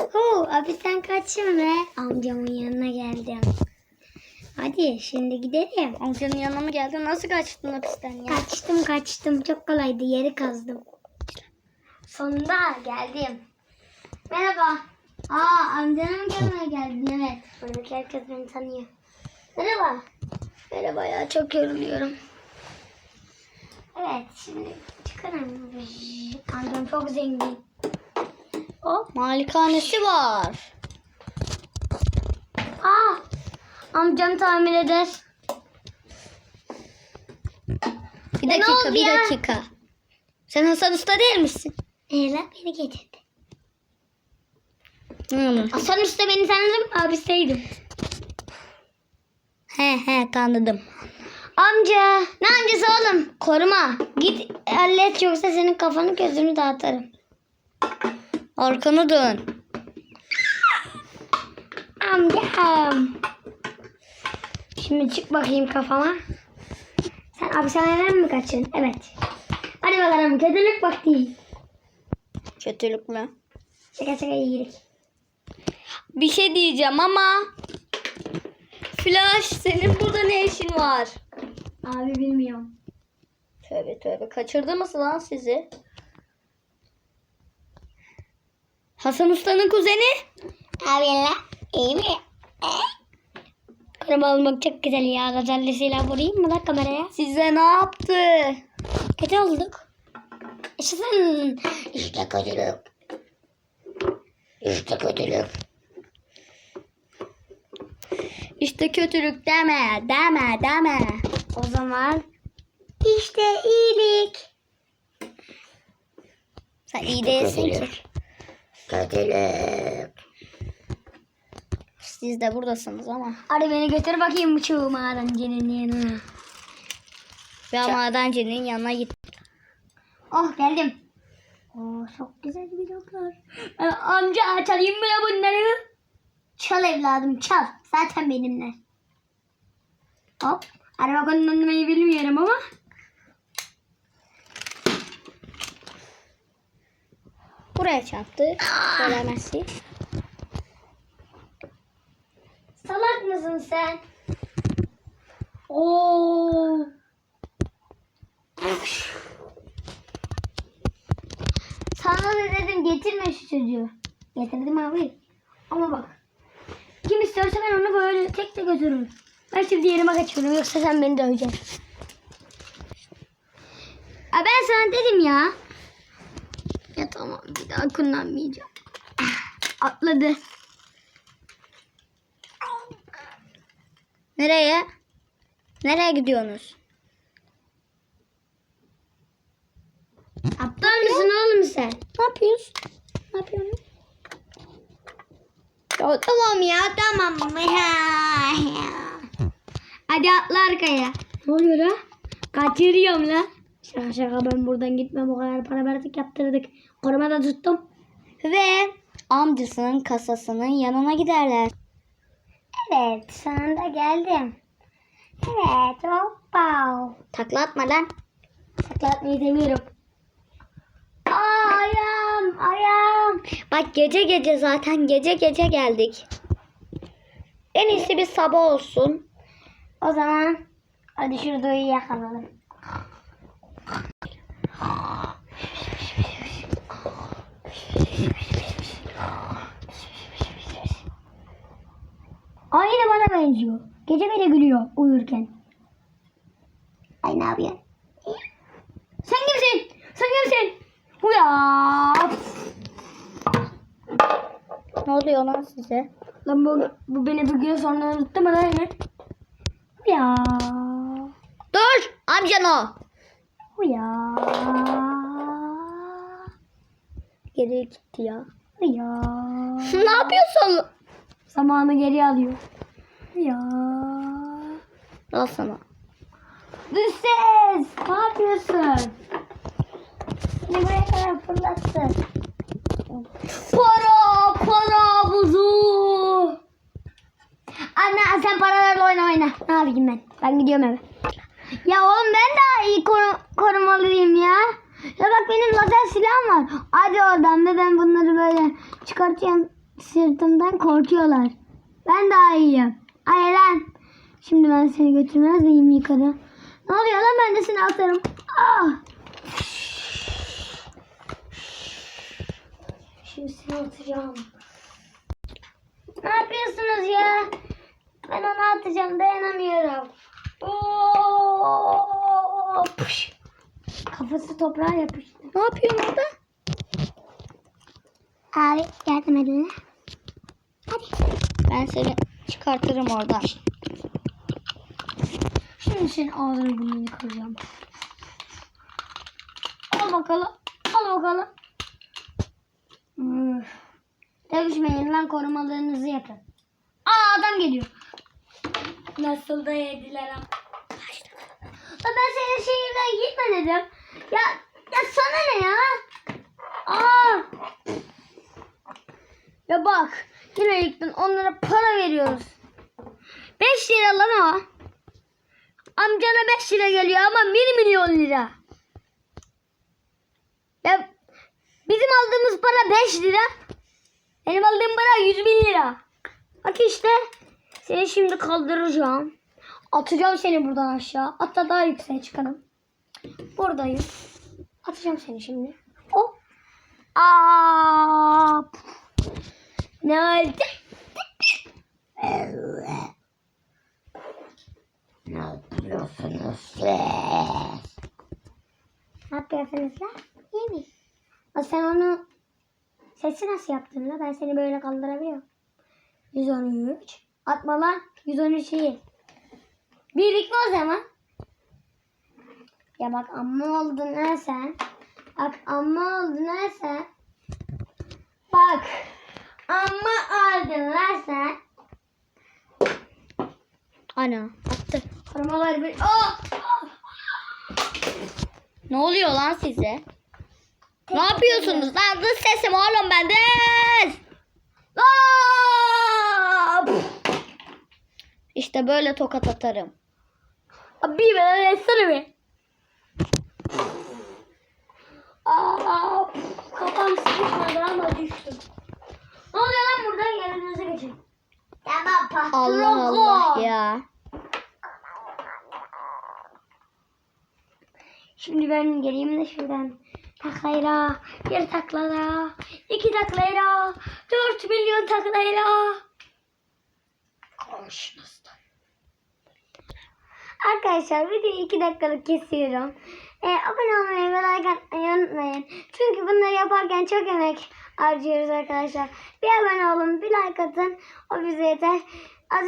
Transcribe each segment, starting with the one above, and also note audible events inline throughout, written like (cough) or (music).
Hu, hapisten kaçtım ve amcamın yanına geldim. Hadi şimdi gidelim. Amcanın yanına mı geldin? Nasıl kaçtın hapisten ya? Kaçtım kaçtım çok kolaydı yeri kazdım. Sonunda geldim. Merhaba. Aa amcanın yanına geldin evet. Buradaki herkes beni tanıyor. Merhaba. Merhaba ya çok yoruluyorum. Evet şimdi çıkarım. Amcam çok zengin. Hop. Malikanesi var. Aa amcam tamir eder. Bir Ne dakika, oldu bir ya? dakika. Sen Hasan Usta değil misin? Eğlen beni getirdi. Hı. Hasan Usta beni tanıdım abiseydim. He he tanıdım. Amca. Ne amcası oğlum? Koruma. Git hallet yoksa senin kafanı gözünü dağıtırım. Arkanı dön. Amcam. Şimdi çık bakayım kafama. Sen hapishaneden mi kaçın? Evet. Hadi bakalım kötülük vakti. Kötülük mü? Şaka şaka iyilik. Bir şey diyeceğim ama Flash senin burada ne işin var? Abi bilmiyorum. Tövbe tövbe kaçırdı mı lan sizi? Hasan Usta'nın kuzeni? Abi la iyi mi? Koruma olmak çok güzel ya. Gazellesiyle vurayım mı lan kameraya? Size ne yaptı? Kötü olduk. İşte sen... İşte kötülük. İşte kötülük. İşte kötülük deme, deme, deme. O zaman işte iyilik. Sen iyi değilsin ki. Kötülük. Siz de buradasınız ama. Hadi beni götür bakayım bu madencinin yanına. Ve madencinin yanına git. Oh geldim. Oh çok güzel bir doktor. Ee, amca çalayım mı ya bunları? Çal evladım çal. Zaten benimle. Hop. Araba kullanmayı bilmiyorum ama. Buraya çarptı. Söylemezsin. Salak mısın sen? Oo. Sana da dedim getirme şu çocuğu. Getirdim abi. Ama bak. Kim istiyorsa ben onu böyle tek tek götürürüm. Ben şimdi yerime kaçıyorum yoksa sen beni döveceksin. Aa, ben sana dedim ya. Tamam bir daha kullanmayacağım. Ah, Atladı. Nereye? Nereye gidiyorsunuz? Aptal mısın oğlum sen? Ne yapıyorsun? Ne yapıyorsun? Ya, tamam ya tamam. Hadi atla arkaya. Ne oluyor la? Kaçırıyorum la. Şaka şaka ben buradan gitmem o kadar para verdik yaptırdık. Koruma da tuttum. Ve amcasının kasasının yanına giderler. Evet sonunda geldim. Evet hoppa. Takla atma lan. Sakla atmayı demiyorum. Aa, ayağım ayağım. Bak gece gece zaten gece gece geldik. En iyisi bir sabah olsun. O zaman hadi şurada yakalalım. Aynı bana benziyor. Gece bile gülüyor uyurken. Ay ne yapıyor? Sen kimsin? Sen kimsin? Uya. Ne oluyor lan size? Lan bu, bu beni bir gün sonra unuttu mu lan? Uya. Dur! Amcan o. Uya. Geriye gitti ya. Uya. (laughs) ne yapıyorsun? Zamanı geri alıyor. Ya. Al sana. Dış ses. Ne yapıyorsun? Seni buraya kadar fırlattı. Para, para buzu. Anne sen paralarla oyna oyna. Ne yapayım ben? Ben gidiyorum eve. Ya oğlum ben daha iyi koru korumalıyım ya. Ya bak benim lazer silahım var. Hadi oradan ve ben bunları böyle çıkartacağım. sırtımdan korkuyorlar. Ben daha iyiyim. Ay lan. Şimdi ben seni götürmez miyim yukarı? Ne oluyor lan ben de seni atarım. Ah. Şimdi seni atacağım. Ne yapıyorsunuz ya? Ben onu atacağım dayanamıyorum. Oo! Pış. Kafası toprağa yapıştı. Ne yapıyorsun orada? Abi yardım edin. Hadi. Ben seni çıkartırım oradan. Şimdi senin ağzını burnunu kıracağım. Al bakalım. Al bakalım. Üf. Dövüşmeyin lan korumalarınızı yapın. Aa adam geliyor. Nasıl da yediler ama. Ben senin şehirden gitme dedim. Ya, ya sana ne ya? Aa. Ya bak yine yıktın onlara para veriyoruz. 5 lira lan o. Amcana 5 lira geliyor ama 1 milyon lira. Ya bizim aldığımız para 5 lira. Benim aldığım para 100 bin lira. Bak işte seni şimdi kaldıracağım. Atacağım seni buradan aşağı. Hatta daha yükseğe çıkalım. Buradayım. Atacağım seni şimdi. Oh. Aa. Ne oldu? Ne yapıyorsunuz siz? Ne yapıyorsunuz lan? İyi mi? Aa, sen onu sesi nasıl yaptın lan? Ben seni böyle kaldırabiliyorum. 113. Atma lan. 113 değil. Birlikte o zaman. Ya bak amma oldun ha sen. Bak amma oldun ha sen. Bak. Amma oldun lan sen. Ana attı. Korumalar bir... Oh! Ne oluyor lan size? Ne yapıyorsunuz lan? Dış sesim oğlum bende. İşte böyle tokat atarım. Abi ben etsene mi? Aa, kafam sıkışmadı ama düştüm. Ne oluyor lan burada? Yerinize geçin. Tamam patron. Allah Allah ya. Şimdi ben geleyim de şuradan. Taklayla, bir taklayla, iki taklayla, dört milyon taklayla. Konuşunuzda. Arkadaşlar videoyu iki dakikalık kesiyorum. Ee, abone olmayı ve like atmayı unutmayın. Çünkü bunları yaparken çok emek harcıyoruz arkadaşlar. Bir abone olun, bir like atın. O bize yeter. Az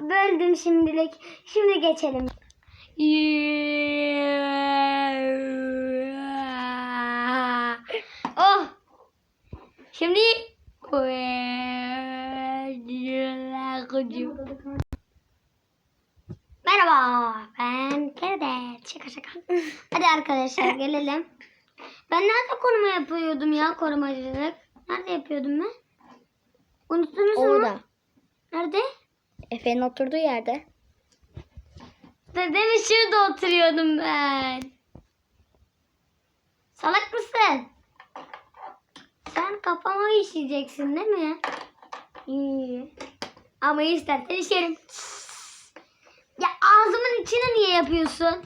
böldüm şimdilik. Şimdi geçelim. (laughs) Oh. Şimdi Merhaba ben Feride. Şaka şaka. (laughs) Hadi arkadaşlar gelelim. Ben nerede koruma yapıyordum ya korumacılık? Nerede yapıyordum ben? Unuttunuz mu? Orada. Nerede? Efe'nin oturduğu yerde. Dedemin şurada oturuyordum ben. Salak mısın? Sen kafama işleyeceksin değil mi? İyi. Ama istersen işerim. İçine niye yapıyorsun?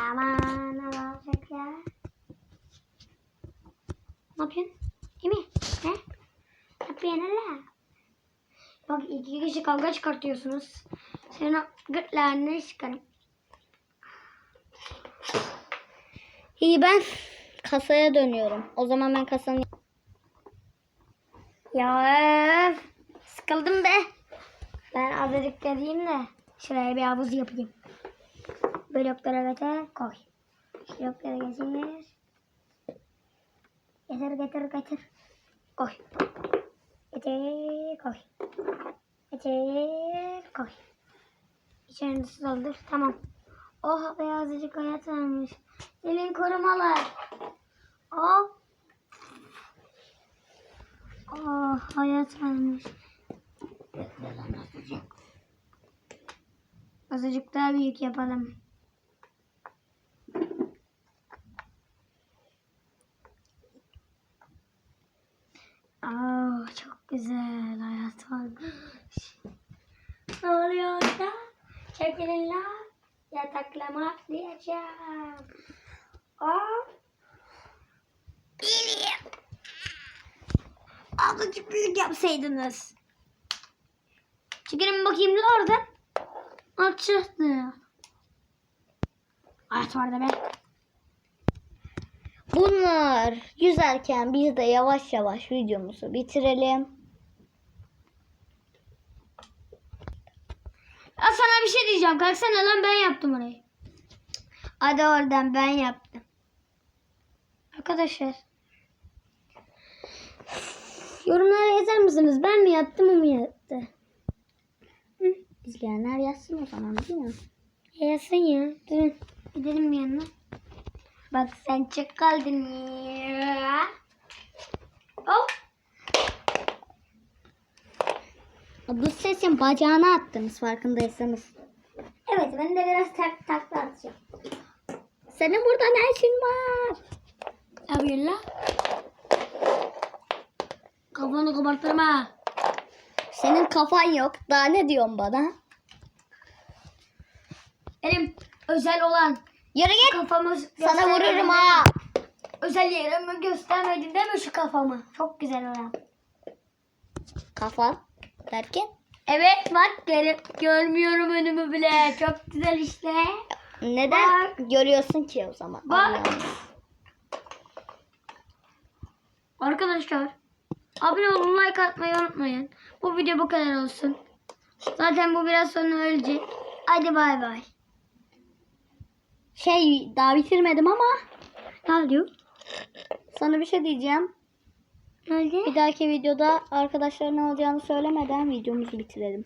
Aman ne olacak ya? Ne yapıyorsun? Değil mi? Ne? Yapıyorsun hala? Bak iki kişi kavga çıkartıyorsunuz. Senin o gırtlağını çıkarım. İyi ben kasaya dönüyorum. O zaman ben kasanın Ya öf. Sıkıldım be. Ben azıcık geleyim de şuraya bir havuz yapayım. Bloklara getir koy. Bloklara getir. Getir getir getir. Koy. Getir koy. Getir koy. İçerini su doldur. Tamam. Oh be azıcık hayat varmış. Gelin korumalar. Oh. Oh hayat varmış. Azıcık daha büyük yapalım. Oh, güzel hayat varmış. Ne oluyor orada? Çekilin. Yataklama atlayacağım. Aa. Benim. Azıcık büyük yapsaydınız. Çekilin bakayım lan oradan. Açıktı. Hayat vardı be. Bunlar yüzerken biz de yavaş yavaş videomuzu bitirelim. Ya sana bir şey diyeceğim. Kalksana lan ben yaptım orayı. Hadi oradan ben yaptım. Arkadaşlar. Yorumlara yazar mısınız? Ben mi yaptım o mu yaptı? İzleyenler yazsın o zaman değil mi? Yazsın ya. Durun. Gidelim yanına. Bak sen çok kaldın ya. Hop. Bu sesin bacağına attınız farkındaysanız. Evet ben de biraz tak takla atacağım. Senin burada ne işin var? Lan? Kafanı kabartma. Senin kafan yok. Daha ne diyorsun bana? Benim özel olan Yürü git. kafamı Sana vururum ha. Özel yerimi göstermedin değil mi şu kafamı? Çok güzel olan. Kafan derken? Evet bak gelip görmüyorum önümü bile. Çok güzel işte. Neden Bak. görüyorsun ki o zaman? Bak. Allah'ım. Arkadaşlar abone olun like atmayı unutmayın. Bu video bu kadar olsun. Zaten bu biraz sonra ölecek. Hadi bay bay. Şey daha bitirmedim ama Ne oluyor? sana bir şey diyeceğim. Ne? Bir dahaki videoda arkadaşlar ne olacağını söylemeden videomuzu bitirelim.